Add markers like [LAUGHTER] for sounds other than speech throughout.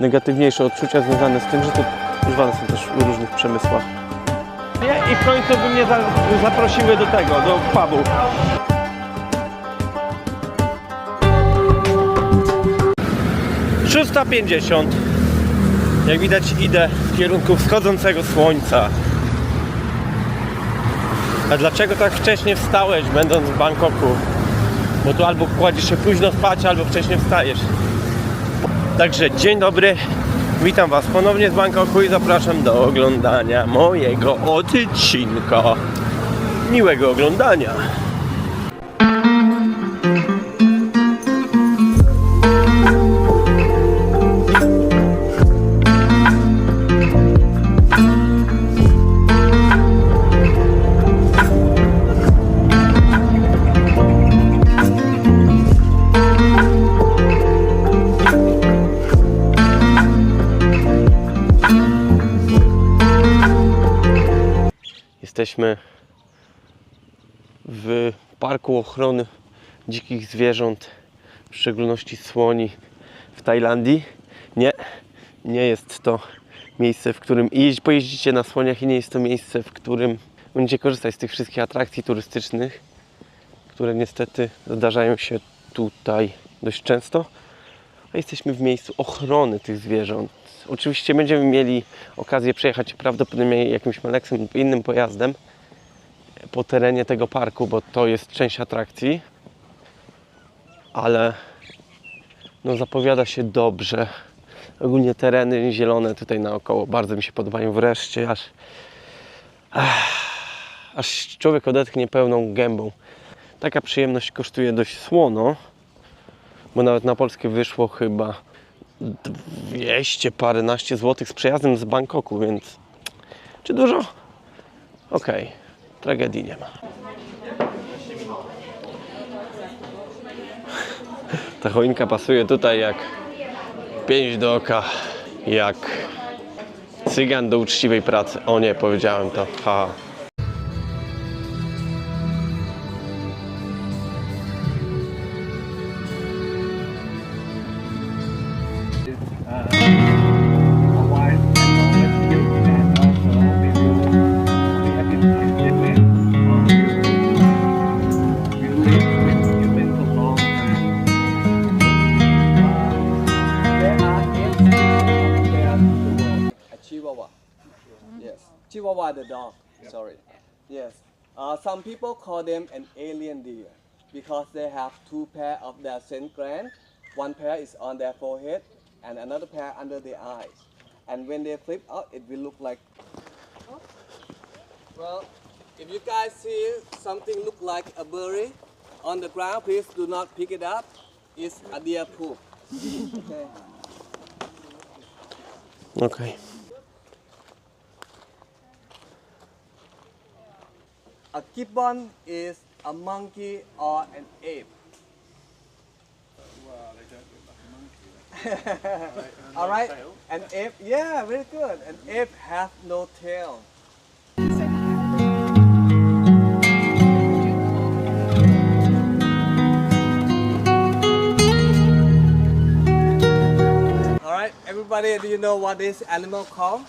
negatywniejsze odczucia związane z tym, że to używane są też w różnych przemysłach. I w końcu by mnie za, zaprosiły do tego, do pubu. Szósta pięćdziesiąt. Jak widać idę w kierunku wschodzącego słońca. A dlaczego tak wcześnie wstałeś, będąc w Bangkoku? Bo tu albo kładziesz się późno spać, albo wcześnie wstajesz. Także dzień dobry, witam Was ponownie z Bangkoku i zapraszam do oglądania mojego odcinka. Miłego oglądania. Jesteśmy w Parku Ochrony Dzikich Zwierząt, w szczególności słoni w Tajlandii. Nie, nie jest to miejsce, w którym jeździ, pojeździcie na słoniach i nie jest to miejsce, w którym będziecie korzystać z tych wszystkich atrakcji turystycznych, które niestety zdarzają się tutaj dość często. A jesteśmy w miejscu ochrony tych zwierząt. Oczywiście będziemy mieli okazję przejechać prawdopodobnie jakimś maleksem lub innym pojazdem po terenie tego parku, bo to jest część atrakcji. Ale no zapowiada się dobrze. Ogólnie tereny zielone tutaj naokoło bardzo mi się podobają. Wreszcie aż, aż człowiek odetchnie pełną gębą. Taka przyjemność kosztuje dość słono, bo nawet na polskie wyszło chyba 200 paręnaście złotych z przejazdem z Bangkoku, więc czy dużo? Okej, tragedii nie ma. Ta choinka pasuje tutaj jak pięść do oka, jak cygan do uczciwej pracy. O nie, powiedziałem to. Ha. Some people call them an alien deer because they have two pair of their scent gland. One pair is on their forehead and another pair under their eyes. And when they flip out, it will look like. Well, if you guys see something look like a berry on the ground, please do not pick it up. It's a deer poop. okay. Okej. A gibbon is a monkey or an ape. [LAUGHS] All right. An ape, yeah, very good. An ape has no tail. All right, everybody, do you know what this animal called?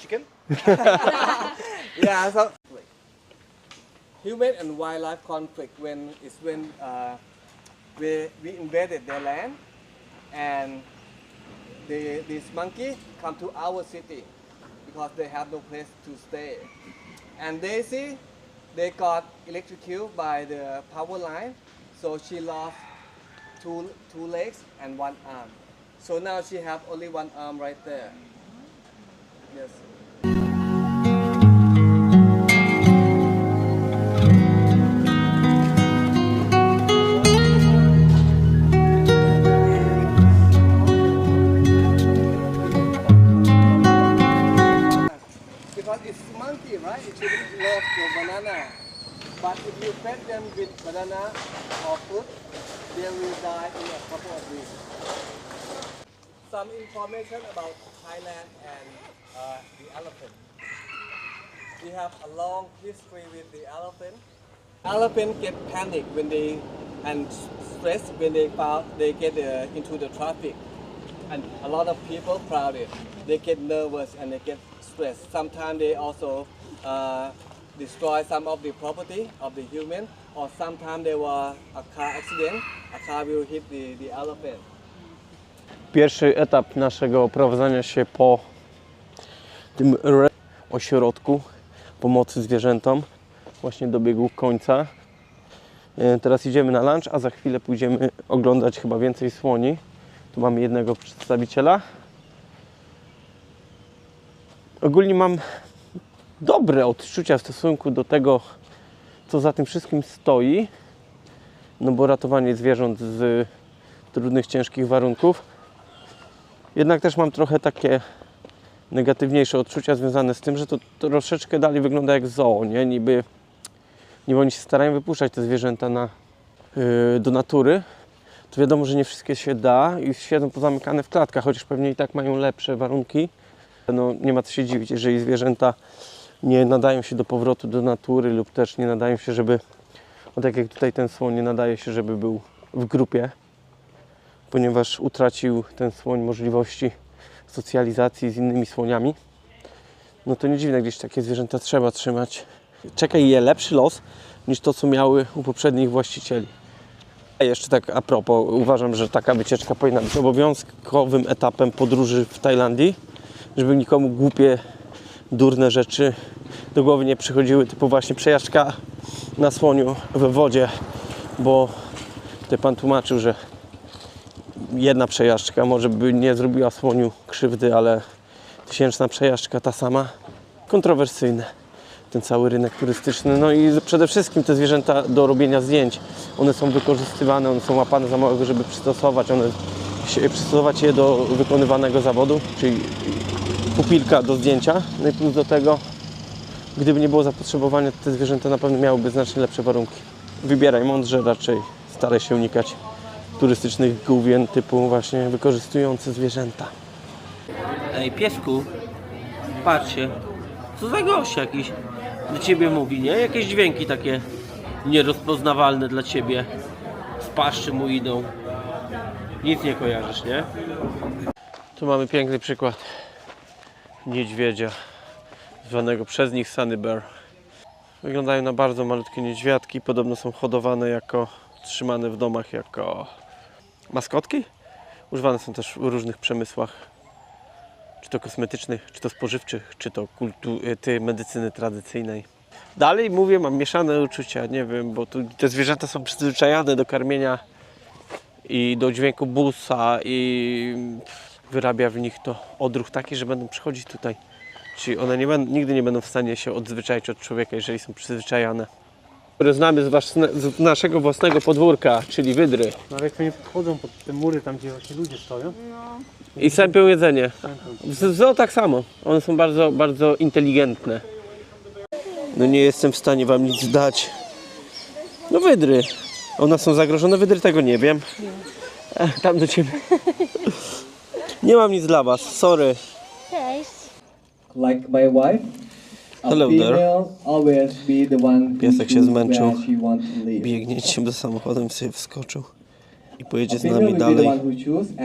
Chicken. [LAUGHS] yeah. So human and wildlife conflict when is when uh, we, we invaded their land and the, these monkey come to our city because they have no place to stay. And Daisy, they got electrocuted by the power line, so she lost two, two legs and one arm. So now she have only one arm right there. Yes. Information about Thailand and uh, the elephant. We have a long history with the elephant. Elephant get panic when they and stress when they they get uh, into the traffic. and a lot of people crowded. They get nervous and they get stressed. Sometimes they also uh, destroy some of the property of the human, or sometimes there was a car accident. A car will hit the, the elephant. Pierwszy etap naszego prowadzenia się po tym ośrodku pomocy zwierzętom właśnie dobiegł końca. E, Teraz idziemy na lunch, a za chwilę pójdziemy oglądać chyba więcej słoni. Tu mamy jednego przedstawiciela. Ogólnie mam dobre odczucia w stosunku do tego, co za tym wszystkim stoi. No bo ratowanie zwierząt z trudnych, ciężkich warunków. Jednak też mam trochę takie negatywniejsze odczucia związane z tym, że to, troszeczkę dalej wygląda jak zoo, nie? Niby, niby oni się starają wypuszczać te zwierzęta na, yy, do natury. To wiadomo, że nie wszystkie się da i siedzą pozamykane w klatkach, chociaż pewnie i tak mają lepsze warunki. No, nie ma co się dziwić, jeżeli zwierzęta nie nadają się do powrotu do natury lub też nie nadają się, żeby, no tak jak tutaj ten słoń nie nadaje się, żeby był w grupie, ponieważ utracił ten słoń możliwości socjalizacji z innymi słoniami, no to nie dziwne, gdzieś takie zwierzęta trzeba trzymać. Czeka je lepszy los niż to, co miały u poprzednich właścicieli. A jeszcze tak a propos, uważam, że taka wycieczka powinna być obowiązkowym etapem podróży w Tajlandii, żeby nikomu głupie, durne rzeczy do głowy nie przychodziły, typu właśnie przejażdżka na słoniu w wodzie, bo tutaj pan tłumaczył, że jedna przejażdżka może by nie zrobiła słoniu krzywdy, ale tysięczna przejażdżka ta sama. Kontrowersyjne ten cały rynek turystyczny. No i przede wszystkim te zwierzęta do robienia zdjęć. One są wykorzystywane, one są łapane za małe, żeby przystosować, one przystosować je do wykonywanego zawodu, czyli pupilka do zdjęcia. No i plus do tego, gdyby nie było zapotrzebowania, te zwierzęta na pewno miałyby znacznie lepsze warunki. Wybieraj mądrze, raczej staraj się unikać turystycznych główien typu właśnie wykorzystujące zwierzęta. Ej, piesku, patrzcie, co za gość jakiś do ciebie mówi, nie? Jakieś dźwięki takie nierozpoznawalne dla ciebie z paszczy mu idą. Nic nie kojarzysz, nie? Tu mamy piękny przykład niedźwiedzia, zwanego przez nich Sunny Bear. Wyglądają na bardzo malutkie niedźwiadki, podobno są hodowane jako, trzymane w domach jako maskotki. Używane są też w różnych przemysłach, czy to kosmetycznych, czy to spożywczych, czy to kultu, y, ty, medycyny tradycyjnej. Dalej mówię, mam mieszane uczucia, nie wiem, bo tu te zwierzęta są przyzwyczajane do karmienia i do dźwięku busa i wyrabia w nich to odruch taki, że będą przychodzić tutaj. Czyli one nie będą, nigdy nie będą w stanie się odzwyczaić od człowieka, jeżeli są przyzwyczajane. Które znamy z, własne, z naszego własnego podwórka, czyli wydry. No ale jak nie podchodzą pod te mury, tam gdzie właśnie ludzie stoją, I sępią jedzenie. Z- zoo tak samo. One są bardzo, bardzo inteligentne. No nie jestem w stanie wam nic dać. No wydry. One są zagrożone, wydry tego nie wiem. E, Tam do ciebie. Nie mam nic dla was, sorry. Cześć. Like my wife, Hello there. female always be the one who Piesek się zmęczył. dzisiaj do samochodem, sobie wskoczył i pojedzie z nami dalej.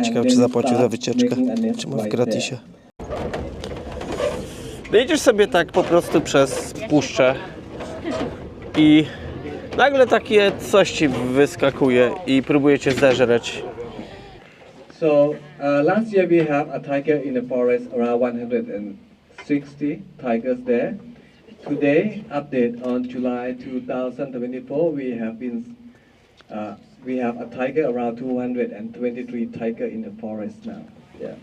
then czy zapłacił za wycieczkę, czy ma w gratisie. Jedziesz sobie tak po prostu przez puszczę i nagle takie coś ci wyskakuje i próbuje cię zeżreć. So uh, last year we have a tiger in the forest, around 160 tigers there. Today, update on July 2024, we have been uh, we have a tiger around 223 tiger in the forest now. Yeah.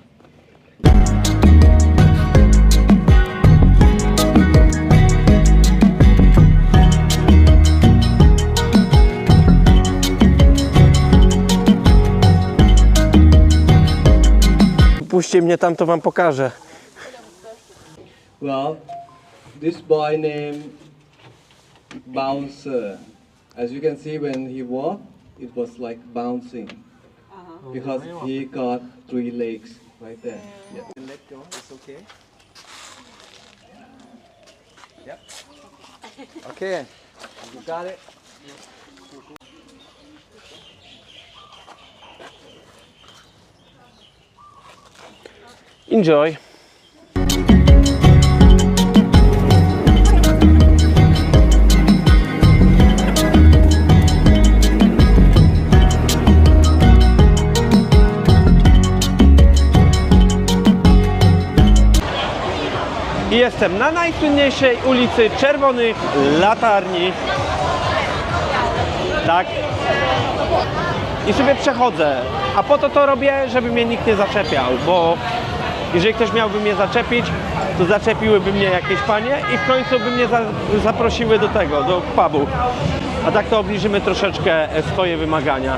Puśćcie mnie tam, to wam pokażę. Well, this boy named Bouncer. As you can see, when he walked, it was like bouncing uh-huh. because oh, he got three legs right there. Yeah. Let go. It's okay. Yep. Okay. You got it. Enjoy! Jestem na najsłynniejszej ulicy Czerwonych Latarni. Tak. I sobie przechodzę. A po to to robię, żeby mnie nikt nie zaczepiał, bo jeżeli ktoś miałby mnie zaczepić, to zaczepiłyby mnie jakieś panie i w końcu by mnie za, zaprosiły do tego, do pubu. A tak to obniżymy troszeczkę swoje wymagania.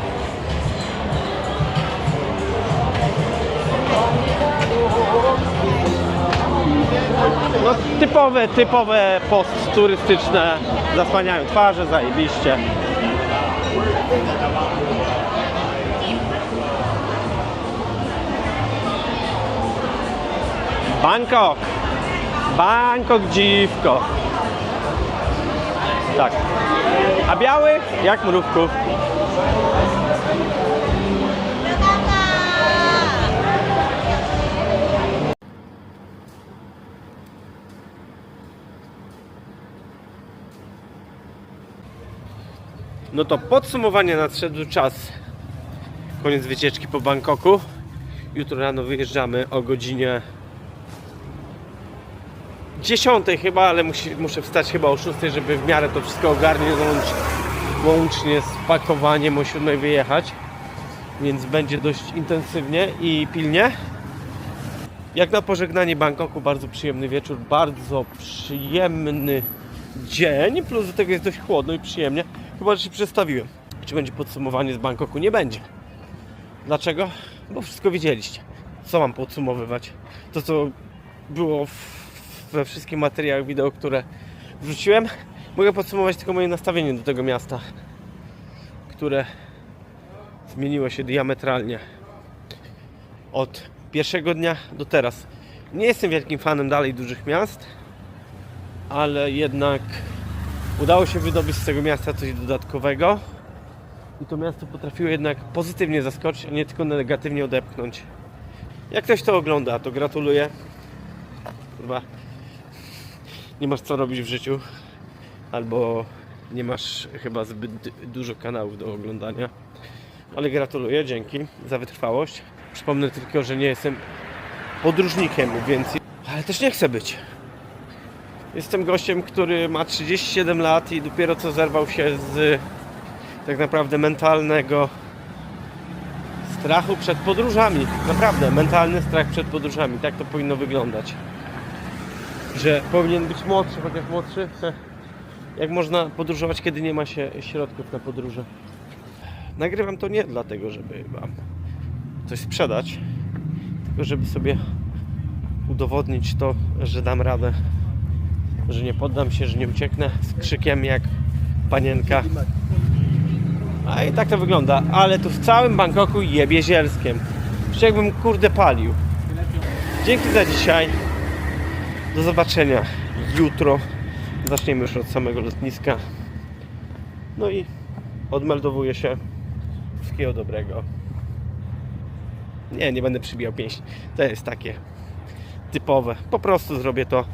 No typowe, typowe post turystyczne zasłaniają twarze, zajebiście. Bangkok. Bangkok dziwko. Tak. A białych jak mrówków. No to podsumowanie nadszedł czas. Koniec wycieczki po Bangkoku. Jutro rano wyjeżdżamy o godzinie 10 chyba, ale musi, muszę wstać chyba o 6, żeby w miarę to wszystko ogarnić, łącz, łącznie z pakowaniem o 7 wyjechać. Więc będzie dość intensywnie i pilnie. Jak na pożegnanie Bangkoku, bardzo przyjemny wieczór, bardzo przyjemny dzień, plus do tego jest dość chłodno i przyjemnie. Chyba, że się przestawiłem. Czy będzie podsumowanie z Bangkoku? Nie będzie. Dlaczego? Bo wszystko widzieliście. Co mam podsumowywać? To, co było we wszystkich materiałach wideo, które wrzuciłem. Mogę podsumować tylko moje nastawienie do tego miasta, które zmieniło się diametralnie od pierwszego dnia do teraz. Nie jestem wielkim fanem dalej dużych miast, ale jednak udało się wydobyć z tego miasta coś dodatkowego i to miasto potrafiło jednak pozytywnie zaskoczyć, a nie tylko negatywnie odepchnąć. Jak ktoś to ogląda, to gratuluję. Chyba nie masz co robić w życiu, albo nie masz chyba zbyt dużo kanałów do oglądania. Ale gratuluję, dzięki za wytrwałość. Przypomnę tylko, że nie jestem podróżnikiem, więc. Ale też nie chcę być. Jestem gościem, który ma 37 lat i dopiero co zerwał się z tak naprawdę mentalnego strachu przed podróżami. Naprawdę, mentalny strach przed podróżami. Tak to powinno wyglądać. Że powinien być młodszy, chociaż młodszy. Jak można podróżować, kiedy nie ma się środków na podróże? Nagrywam to nie dlatego, żeby Wam coś sprzedać, tylko żeby sobie udowodnić to, że dam radę, że nie poddam się, że nie ucieknę z krzykiem jak panienka. A i tak to wygląda, ale tu w całym Bangkoku jebie zielskiem. Już jakbym kurde palił. Dzięki za dzisiaj. Do zobaczenia jutro. Zaczniemy już od samego lotniska. No i odmeldowuję się. Wszystkiego dobrego. Nie, nie będę przybijał pięści. To jest takie typowe. Po prostu zrobię to